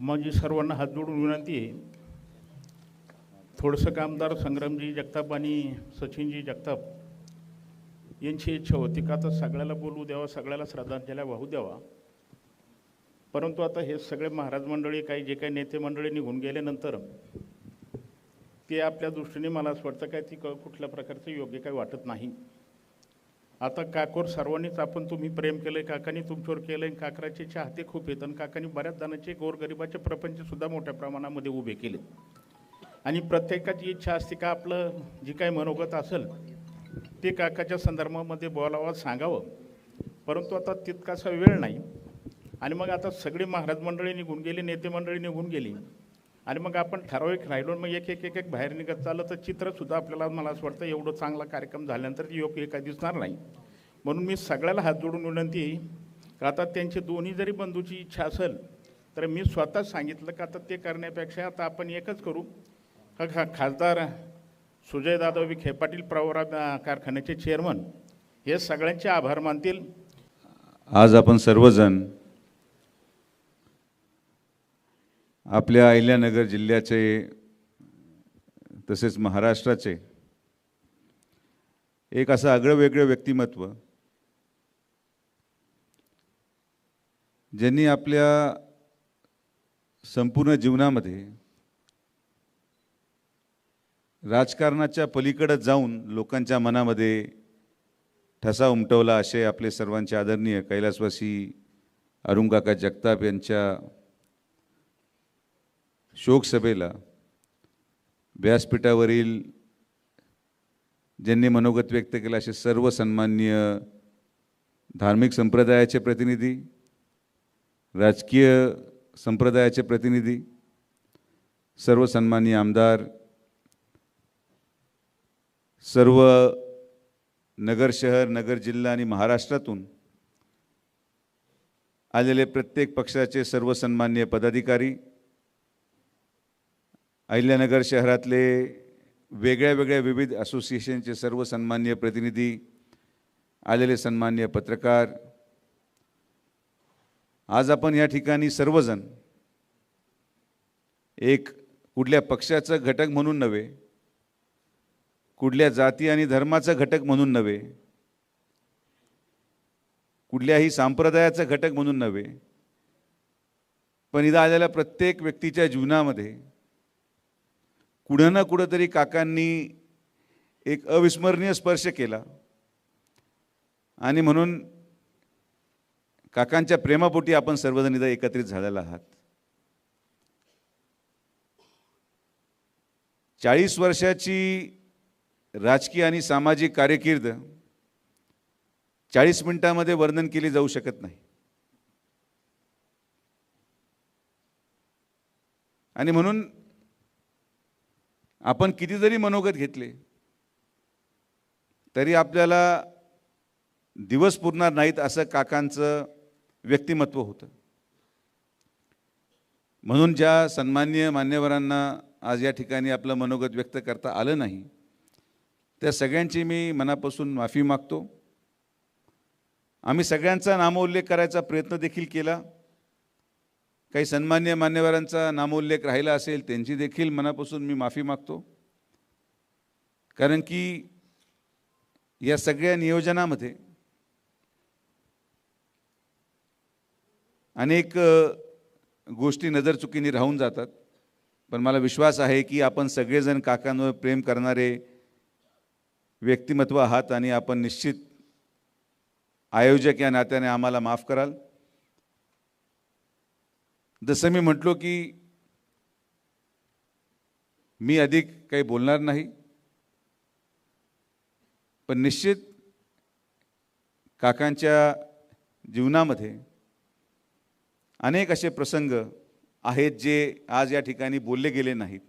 माझी सर्वांना हात जोडून विनंती आहे. थोडंसं कामदार संग्रामजी जगताप आणि सचिनजी जगताप यांची इच्छा होती का आता सगळ्याला बोलू द्यावा सगळ्याला श्रद्धांजल्या वाहू द्यावा. परंतु आता हे सगळे महाराज मंडळी काही जे काही नेते मंडळी निघून गेल्यानंतर ते आपल्या दृष्टीने मला असं वाटतं काय ती क- कुठल्या प्रकारचं योग्य काही वाटत नाही. आता काकोर सर्वांनीच आपण तुम्ही प्रेम केलंय काकांनी तुमच्यावर केलंय काकराचे चाहते खूप आहेत आणि काकांनी बऱ्याच जणांचे गोरगरिबाचे प्रपंच सुद्धा मोठ्या प्रमाणामध्ये उभे केले आणि प्रत्येकाची इच्छा असते का आपलं जी काही मनोगत असेल ते काकाच्या संदर्भामध्ये बोलावं सांगावं. परंतु आता तितकासा वेळ नाही. आणि मग आता सगळी महाराज मंडळी निघून गेली नेते मंडळी निघून गेली. आणि मग आपण ठराविक राहिलो मग एक एक एक एक बाहेर निघत चाललं तर चित्रसुद्धा आपल्याला मला असं वाटतं एवढं चांगला कार्यक्रम झाल्यानंतर ती योग्य काय दिसणार नाही. म्हणून मी सगळ्याला हात जोडून विनंती का आता त्यांची दोन्ही जरी बंधूची इच्छा असेल तर मी स्वतः सांगितलं का आता ते करण्यापेक्षा आता आपण एकच करू. का खा खासदार सुजय दादा विखे पाटील प्रवरा कारखान्याचे चेअरमन हे सगळ्यांचे आभार मानतील. आज आपण सर्वजण आपल्या अहिल्यानगर जिल्ह्याचे तसेच महाराष्ट्राचे एक असं आगळं वेगळं व्यक्तिमत्व ज्यांनी आपल्या संपूर्ण जीवनामध्ये राजकारणाच्या पलीकडं जाऊन लोकांच्या मनामध्ये ठसा उमटवला असे आपले सर्वांचे आदरणीय कैलासवासी अरुणकाका जगताप यांच्या शोकसभेला व्यासपीठावरील ज्यांनी मनोगत व्यक्त केलं असे सर्व सन्माननीय धार्मिक संप्रदायाचे प्रतिनिधी राजकीय संप्रदायाचे प्रतिनिधी सर्व सन्माननीय आमदार सर्व नगर शहर नगर जिल्हा आणि महाराष्ट्रातून आलेले प्रत्येक पक्षाचे सर्व सन्मान्य पदाधिकारी अहिल्यानगर शहरातले वेगळ्या वेगळ्या विविध असोसिएशनचे सर्व सन्मान्य प्रतिनिधी आलेले सन्मान्य पत्रकार. आज आपण या ठिकाणी सर्वजण एक कुठल्या पक्षाचं घटक म्हणून नव्हे कुठल्या जाती आणि धर्माचा घटक म्हणून नव्हे कुठल्याही संप्रदायाचा घटक म्हणून नव्हे पण इथं आलेल्या प्रत्येक व्यक्तीच्या जीवनामध्ये कुठं ना कुठंतरी काकांनी एक अविस्मरणीय स्पर्श केला. आणि म्हणून काकांच्या प्रेमापोटी आपण सर्वजण इथं एकत्रित झालेला आहात. चाळीस वर्षाची राजकीय आणि सामाजिक कार्यकीर्द चाळीस मिनिटामध्ये वर्णन केली जाऊ शकत नाही. आणि म्हणून आपण किती जरी मनोगत घेतले तरी आपल्याला दिवस पुरणार नाहीत असं काकांचं व्यक्तिमत्व होतं. म्हणून ज्या सन्मान्य मान्यवरांना आज या ठिकाणी आपलं मनोगत व्यक्त करता आलं नाही त्या सगळ्यांची मी मनापासून माफी मागतो. आम्ही सगळ्यांचा नामोल्लेख करायचा प्रयत्न देखील केला. काही सन्मान्य मान्यवरांचा नामोल्लेख राहिला असेल त्यांची देखील मनापासून मी माफी मागतो. कारण की या सगळ्या नियोजनामध्ये अनेक गोष्टी नजरचुकीने राहून जातात. पण मला विश्वास आहे की आपण सगळेजण काकांवर प्रेम करणारे व्यक्तिमत्व आहात आणि आपण निश्चित आयोजक या नात्याने आम्हाला माफ कराल. जसं मी म्हटलो की मी अधिक काही बोलणार नाही पण निश्चित काकांच्या जीवनामध्ये अनेक असे प्रसंग आहेत जे आज या ठिकाणी बोलले गेले नाहीत.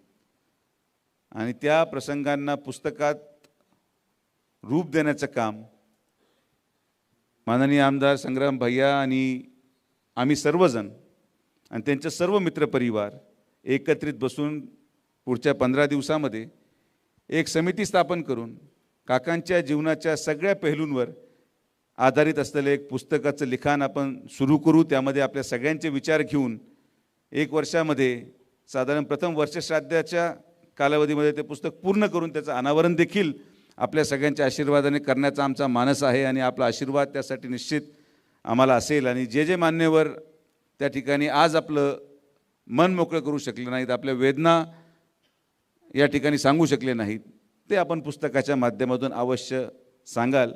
आणि त्या प्रसंगांना पुस्तकात रूप देण्याचं काम माननीय आमदार संग्राम भैया आणि आम्ही सर्वजण आणि त्यांचे सर्व मित्रपरिवार एकत्रित बसून पुढच्या पंधरा दिवसामध्ये एक समिती स्थापन करून काकांच्या जीवनाच्या सगळ्या पैलूंवर आधारित असलेलं एक पुस्तकाचं लिखाण आपण सुरू करू. त्यामध्ये आपल्या सगळ्यांचे विचार घेऊन एक वर्षामध्ये साधारण प्रथम वर्षश्राद्धाच्या कालावधीमध्ये ते पुस्तक पूर्ण करून त्याचं अनावरण देखील आपल्या सगळ्यांच्या आशीर्वादाने करण्याचा आमचा मानस आहे आणि आपला आशीर्वाद त्यासाठी निश्चित आम्हाला असेल. आणि जे जे मान्यवर त्या ठिकाणी आज आपलं मन मोकळं करू शकले नाहीत आपल्या वेदना या ठिकाणी सांगू शकले नाहीत ते आपण पुस्तकाच्या माध्यमातून अवश्य सांगाल.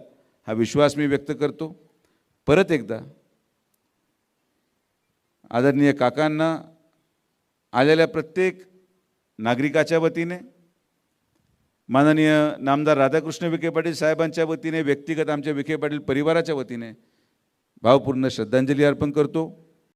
हा विश्वास मी व्यक्त करतो. परत एकदा आदरणीय काकांना आलेल्या प्रत्येक नागरिकाच्या वतीने माननीय नामदार राधाकृष्ण विखे पाटील साहेबांच्या वतीने व्यक्तिगत आमच्या विखे पाटील परिवाराच्या वतीने भावपूर्ण श्रद्धांजली अर्पण करतो.